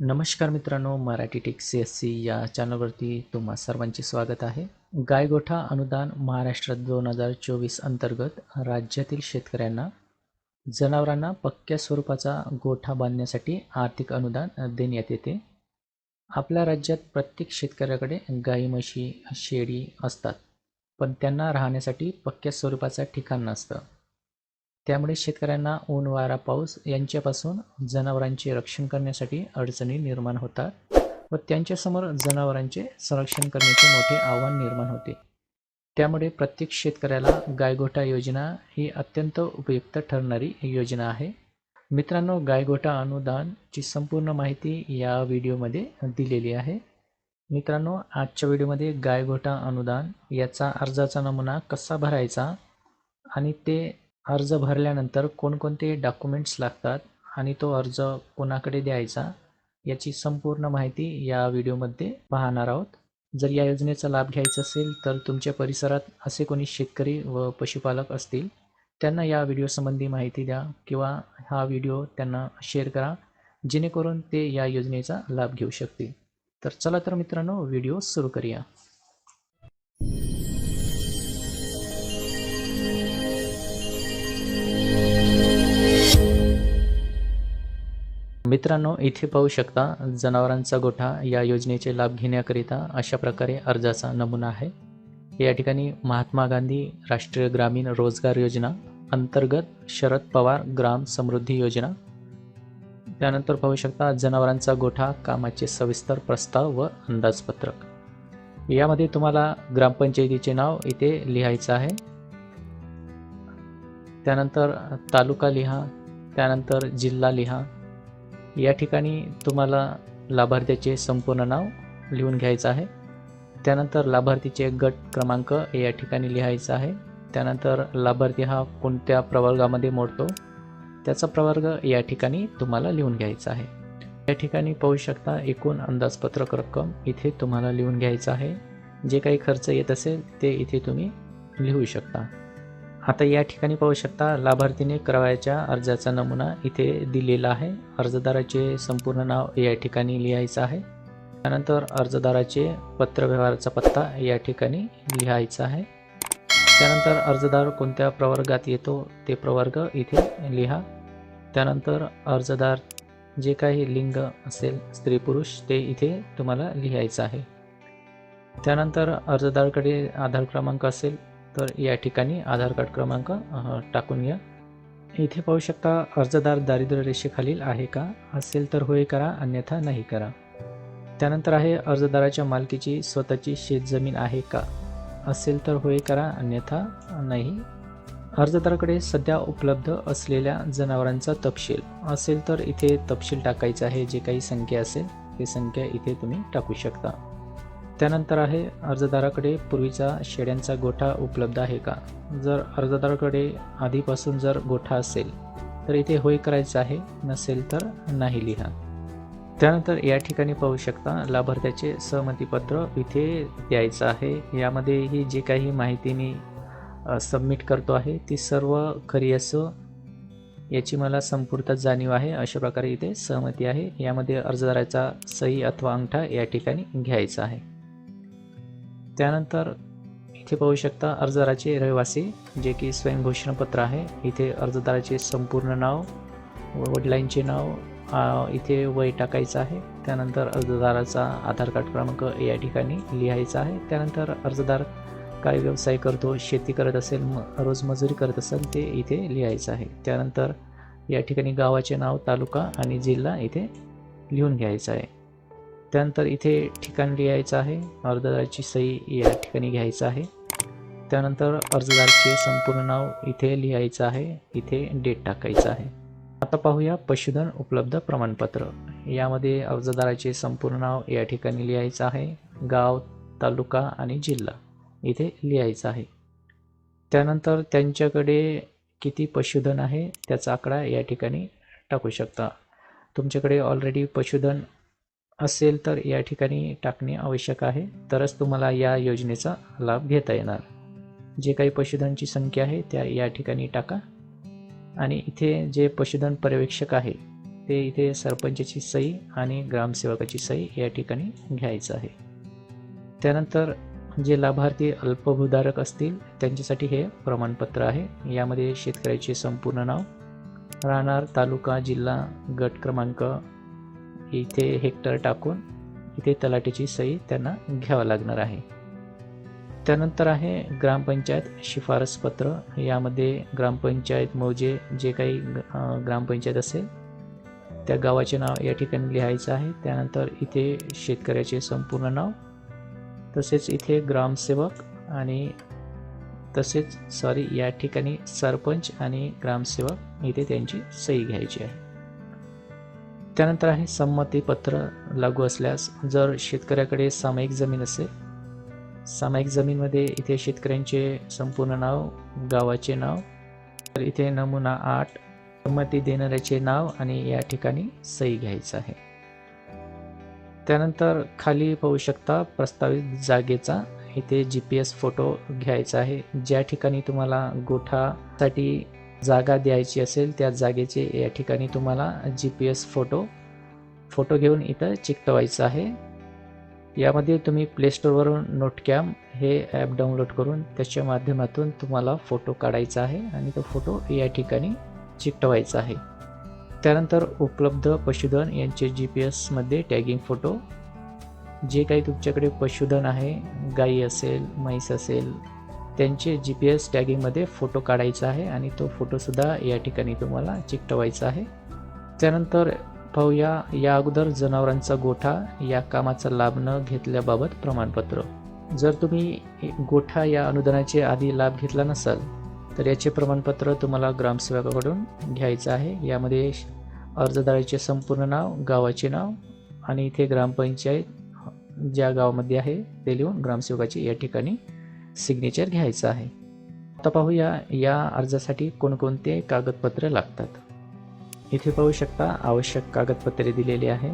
नमस्कार मित्रांनो Marathi tech C S C या चॅनलवरती तुम्हा सर्वांचे स्वागत आहे. गायगोठा अनुदान महाराष्ट्र दोन हजार चोवीस अंतर्गत राज्यातील शेतकऱ्यांना जनावरांना पक्क्या स्वरूपाचा गोठा बांधण्यासाठी आर्थिक अनुदान देण्यात येते. आपल्या राज्यात प्रत्येक शेतकऱ्याकडे गाई म्हशी शेळी असतात पण त्यांना राहण्यासाठी पक्क्या स्वरूपाचं ठिकाण नसतं. त्यामुळे शेतकऱ्यांना ऊन वारा पाऊस यांच्यापासून जनावरांचे रक्षण करण्यासाठी अडचणी निर्माण होतात व त्यांच्यासमोर जनावरांचे संरक्षण करण्याचे मोठे आव्हान निर्माण होते. त्यामुळे प्रत्येक शेतकऱ्याला गायगोठा योजना ही अत्यंत उपयुक्त ठरणारी योजना आहे. मित्रांनो गायगोठा अनुदानची संपूर्ण माहिती या व्हिडिओमध्ये दिलेली आहे. मित्रांनो आजच्या व्हिडिओमध्ये गायगोठा अनुदान याचा अर्जाचा नमुना कसा भरायचा आणि ते अर्ज भरल्यानंतर कोणकोणते डॉक्युमेंट्स लागतात आणि तो अर्ज कोणाकडे द्यायचा याची संपूर्ण माहिती या व्हिडिओमध्ये पाहणार आहोत. जर या योजनेचा लाभ घ्यायचा असेल तर तुमच्या परिसरात असे कोणी शेतकरी व पशुपालक असतील त्यांना या व्हिडिओसंबंधी माहिती द्या किंवा हा व्हिडिओ त्यांना शेअर करा जेणेकरून ते या योजनेचा लाभ घेऊ शकतील. तर चला तर मित्रांनो व्हिडिओ सुरू करूया. मित्रांनो इथे पाहू शकता जनावरांचा गोठा या योजनेचे लाभ घेण्याकरिता अशा प्रकारे अर्जाचा नमुना आहे. या ठिकाणी महात्मा गांधी राष्ट्रीय ग्रामीण रोजगार योजना अंतर्गत शरद पवार ग्राम समृद्धी योजना. त्यानंतर पाहू शकता जनावरांचा गोठा कामाचे सविस्तर प्रस्ताव व अंदाजपत्रक. यामध्ये तुम्हाला ग्रामपंचायतीचे नाव इथे लिहायचं आहे. त्यानंतर तालुका लिहा त्यानंतर जिल्हा लिहा या ठिकाणी तुम्हाला लाभार्थ्याचे संपूर्ण नाव लिहून घ्यायचं आहे. त्यानंतर लाभार्थीचे गट क्रमांक या ठिकाणी लिहायचा आहे. त्यानंतर लाभार्थी हा कोणत्या प्रवर्गामध्ये मोडतो? त्याचा प्रवर्ग या ठिकाणी तुम्हाला लिहून घ्यायचा आहे. या ठिकाणी पाहू शकता एकूण अंदाजपत्रक रक्कम इथे तुम्हाला लिहून घ्यायचं आहे. जे काही खर्च येत असेल ते इथे तुम्ही लिहू शकता. आता या ठिकाणी पाहू शकता लाभार्थीने करावयाच्या अर्जाचा नमुना इथे दिलेला आहे. अर्जदाराचे संपूर्ण नाव या ठिकाणी लिहायचं आहे. त्यानंतर अर्जदाराचे पत्रव्यवहाराचा पत्ता या ठिकाणी लिहायचा आहे. त्यानंतर अर्जदार कोणत्या प्रवर्गात येतो ते प्रवर्ग इथे लिहा. त्यानंतर अर्जदार जे काही लिंग असेल स्त्री पुरुष ते इथे तुम्हाला लिहायचं आहे. त्यानंतर अर्जदारकडे आधार क्रमांक असेल तर या ठिकाणी आधार कार्ड क्रमांक टाकून घ्या. इथे पाहू शकता अर्जदार दारिद्र्य रेषेखालील आहे का? असेल तर होय करा अन्यथा नाही करा. त्यानंतर आहे अर्जदाराच्या मालकीची स्वतःची शेतजमीन आहे का? असेल तर होय करा अन्यथा नाही. अर्जदाराकडे सध्या उपलब्ध असलेल्या जनावरांचा तपशील. असेल तर इथे तपशील टाकायचा आहे जे काही संख्या असेल ते संख्या इथे तुम्ही टाकू शकता. त्यानंतर आहे अर्जदाराकडे पूर्वीचा शेळ्यांचा गोठा उपलब्ध आहे का? जर अर्जदाराकडे आधीपासून जर गोठा असेल तर इथे होय करायचं आहे नसेल तर नाही लिहा. त्यानंतर या ठिकाणी पाहू शकता लाभार्थ्याचे सहमतीपत्र इथे द्यायचं आहे. यामध्ये ही जी काही माहिती मी सबमिट करतो आहे ती सर्व खरी असो याची मला संपूर्णतः जाणीव आहे अशा प्रकारे इथे सहमती आहे. यामध्ये अर्जदाराचा सही अथवा अंगठा या ठिकाणी घ्यायचा आहे. त्यानंतर इथे पाहू शकता अर्जदाराचे रहिवासी जे की स्वयंघोषणापत्र आहे. इथे अर्जदाराचे संपूर्ण नाव वडिलांचे नाव इथे वय टाकायचं आहे. त्यानंतर अर्जदाराचा आधार कार्ड क्रमांक या ठिकाणी लिहायचा आहे. त्यानंतर अर्जदार काय व्यवसाय करतो शेती करत असेल म रोजमजुरी करत असेल ते इथे लिहायचं आहे. त्यानंतर या ठिकाणी गावाचे नाव तालुका आणि जिल्हा इथे लिहून घ्यायचं आहे. त्यानंतर इथे ठिकाण लिहायचं आहे. अर्जदाराची सही या ठिकाणी घ्यायचं आहे. त्यानंतर अर्जदाराचे संपूर्ण नाव इथे लिहायचं आहे. इथे डेट टाकायचं आहे. आता पाहूया पशुधन उपलब्ध प्रमाणपत्र. यामध्ये अर्जदाराचे संपूर्ण नाव या ठिकाणी लिहायचं आहे. गाव तालुका आणि जिल्हा इथे लिहायचं आहे. त्यानंतर त्यांच्याकडे किती पशुधन आहे त्याचा आकडा या ठिकाणी टाकू शकता. तुमच्याकडे ऑलरेडी पशुधन असेल तर या ठिकाणी टाकणे आवश्यक आहे. तरच तुम्हाला या योजनेचा लाभ घेता येणार. जे काही पशुधनची संख्या आहे त्या या ठिकाणी टाका. आणि इथे जे पशुधन पर्यवेक्षक आहे ते इथे सरपंचाची सही आणि ग्रामसेवकाची सही या ठिकाणी घ्यायचं आहे. त्यानंतर जे लाभार्थी अल्पभूधारक असतील त्यांच्यासाठी हे प्रमाणपत्र आहे. यामध्ये शेतकऱ्याचे संपूर्ण नाव राहणार तालुका जिल्हा गट क्रमांक इथे हेक्टर टाकून इथे तलाठीची सही त्यांना घ्यावं लागणार आहे. त्यानंतर आहे ग्रामपंचायत शिफारसपत्र यामध्ये ग्रामपंचायत मौजे जे काही ग्रामपंचायत असेल त्या गावाचे नाव या ठिकाणी लिहायचं आहे. त्यानंतर इथे शेतकऱ्याचे संपूर्ण नाव तसेच इथे ग्रामसेवक आणि तसेच सॉरी या ठिकाणी सरपंच आणि ग्रामसेवक इथे त्यांची सही घ्यायची आहे. त्यानंतर आहे संमतीपत्र लागू असल्यास जर शेतकऱ्याकडे सामायिक जमीन असेल सामायिक जमीनमध्ये इथे शेतकऱ्यांचे संपूर्ण नाव गावाचे नाव तर इथे नमुना आठ संमती देणाऱ्याचे नाव आणि या ठिकाणी सही घ्यायचं आहे. त्यानंतर खाली पाहू शकता प्रस्तावित जागेचा इथे जी पी एस फोटो घ्यायचा आहे. ज्या ठिकाणी तुम्हाला गोठासाठी जागा द्यायची असेल त्या जागेचे या ठिकाणी तुम्हाला G P S photo photo घेऊन इथं चिकटवायचं आहे. यामध्ये तुम्ही प्लेस्टोरवरून नोटकॅम हे ॲप डाउनलोड करून त्याच्या माध्यमातून तुम्हाला फोटो काढायचा आहे आणि तो फोटो या ठिकाणी चिकटवायचा आहे. त्यानंतर उपलब्ध पशुधन यांचे जी पी एसमध्ये टॅगिंग फोटो जे काही तुमच्याकडे पशुधन आहे गाई असेल म्हैस असेल त्यांचे जी पी एस टॅगिंगमध्ये फोटो काढायचा आहे आणि तो फोटोसुद्धा या ठिकाणी तुम्हाला चिकटवायचा आहे. त्यानंतर पाहूया या अगोदर जनावरांचा गोठा या कामाचा लाभ न घेतल्याबाबत प्रमाणपत्र. जर तुम्ही गोठा या अनुदानाचे आधी लाभ घेतला नसाल तर याचे प्रमाणपत्र तुम्हाला ग्रामसेवकाकडून घ्यायचं आहे. यामध्ये अर्जदाराचे संपूर्ण नाव गावाचे नाव आणि इथे ग्रामपंचायत ज्या गावामध्ये आहे ते लिहून ग्रामसेवकाची या ठिकाणी सिग्नेचर घ्यायचं आहे. आता पाहूया या अर्जासाठी कोणकोणते कागदपत्र लागतात. इथे पाहू शकता आवश्यक कागदपत्रे दिलेली आहे.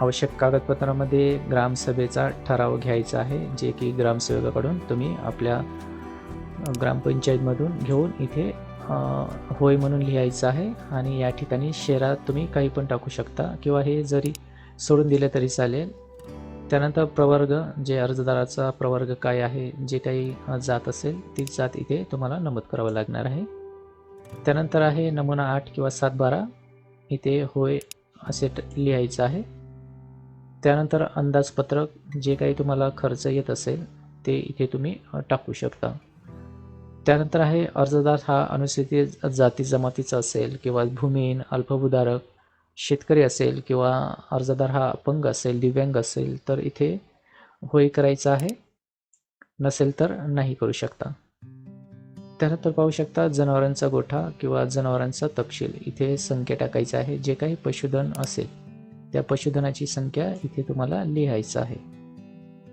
आवश्यक कागदपत्रामध्ये ग्रामसभेचा ठराव घ्यायचा आहे जे की ग्रामसेवकाकडून तुम्ही आपल्या ग्रामपंचायतमधून घेऊन इथे होय म्हणून लिहायचं आहे आणि या ठिकाणी शहरात तुम्ही काही पण टाकू शकता किंवा हे जरी सोडून दिलं तरी चालेल. त्यानंतर प्रवर्ग जे अर्जदाराचा प्रवर्ग काय आहे जे काही जात असेल ती जात इथे तुम्हाला नमूद करावं लागणार आहे. त्यानंतर आहे नमुना आठ किंवा सात बारा. इथे होय असे ट- लिहायचं आहे. त्यानंतर अंदाजपत्रक जे काही तुम्हाला खर्च येत असेल ते इथे तुम्ही टाकू शकता. त्यानंतर आहे अर्जदार हा अनुसूचित जाती जमातीचा असेल किंवा भूमिहीन अल्पभूधारक शेतकरी असेल किंवा अर्जदार हा अपंग असेल दिव्यांग असेल तर इथे होय करायचं आहे. नसेल तर नाही करू शकता. त्यानंतर पाहू शकता जनावरांचा गोठा किंवा जनावरांचा तपशील. इथे संख्या टाकायचा आहे. जे काही पशुधन असेल त्या पशुधनाची संख्या इथे तुम्हाला लिहायचं आहे.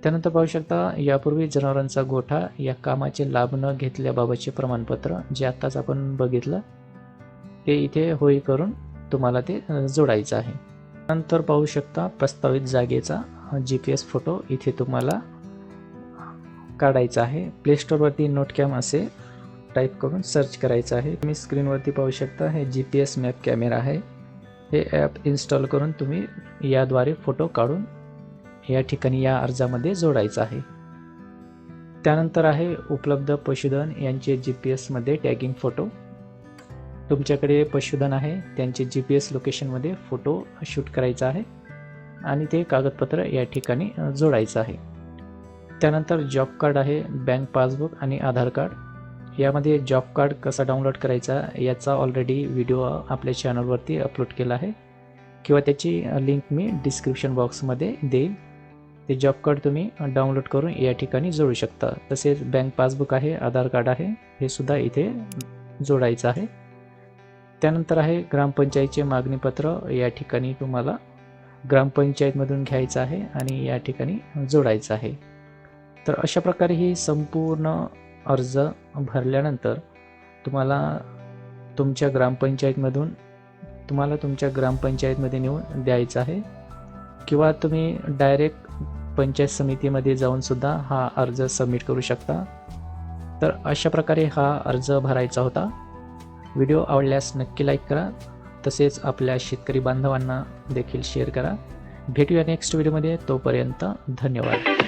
त्यानंतर पाहू शकता यापूर्वी जनावरांचा गोठा या कामाचे लाभ न घेतल्याबाबतचे प्रमाणपत्र जे आत्ताच आपण बघितलं ते इथे होई करून तुम्हाला ते जोडायचं आहे. नंतर पाहू शकता प्रस्तावित जागेचा जी पी एस फोटो इथे तुम्हाला काढायचा आहे. प्लेस्टोरवरती नोटकॅम असे टाईप करून सर्च करायचं आहे. तुम्ही स्क्रीनवरती पाहू शकता हे G P S map camera आहे. हे ॲप इन्स्टॉल करून तुम्ही याद्वारे फोटो काढून या ठिकाणी या अर्जामध्ये जोडायचं आहे. त्यानंतर आहे उपलब्ध पशुधन यांचे जी पी एसमध्ये टॅगिंग फोटो तुमच्याकडे पशुधन आहे त्यांचे जी पी एस लोकेशनमध्ये फोटो शूट करायचा आहे आणि ते कागदपत्र या ठिकाणी जोडायचं आहे. त्यानंतर जॉब कार्ड आहे बँक पासबुक आणि आधार कार्ड यामध्ये जॉब कार्ड कसा डाउनलोड करायचा याचा ऑलरेडी व्हिडिओ आपल्या चॅनलवरती अपलोड केला आहे. किंवा त्याची लिंक मी डिस्क्रिप्शन बॉक्समध्ये देईल ते जॉब कार्ड तुम्ही डाउनलोड करून या ठिकाणी जोडू शकता. तसेच बँक पासबुक आहे आधार कार्ड आहे हे सुद्धा इथे जोडायचं आहे. त्यानंतर आहे ग्रामपंचायतचे मागणीपत्र. या ठिकाणी तुम्हाला ग्रामपंचायतमधून घ्यायचं आहे आणि या ठिकाणी जोडायचं आहे. तर अशा प्रकारे ही संपूर्ण अर्ज भरल्यानंतर तुम्हाला तुमच्या ग्रामपंचायतमधून तुम्हाला तुमच्या ग्रामपंचायतमध्ये नेऊन द्यायचं आहे. किंवा तुम्ही डायरेक्ट पंचायत समितीमध्ये जाऊनसुद्धा हा अर्ज सबमिट करू शकता. तर अशा प्रकारे हा अर्ज भरायचा होता. व्हिडिओ आवडल्यास नक्की लाईक करा. तसेच आपल्या शेतकरी बांधवांना देखील शेअर करा. भेटूया नेक्स्ट व्हिडिओमध्ये. तोपर्यंत धन्यवाद.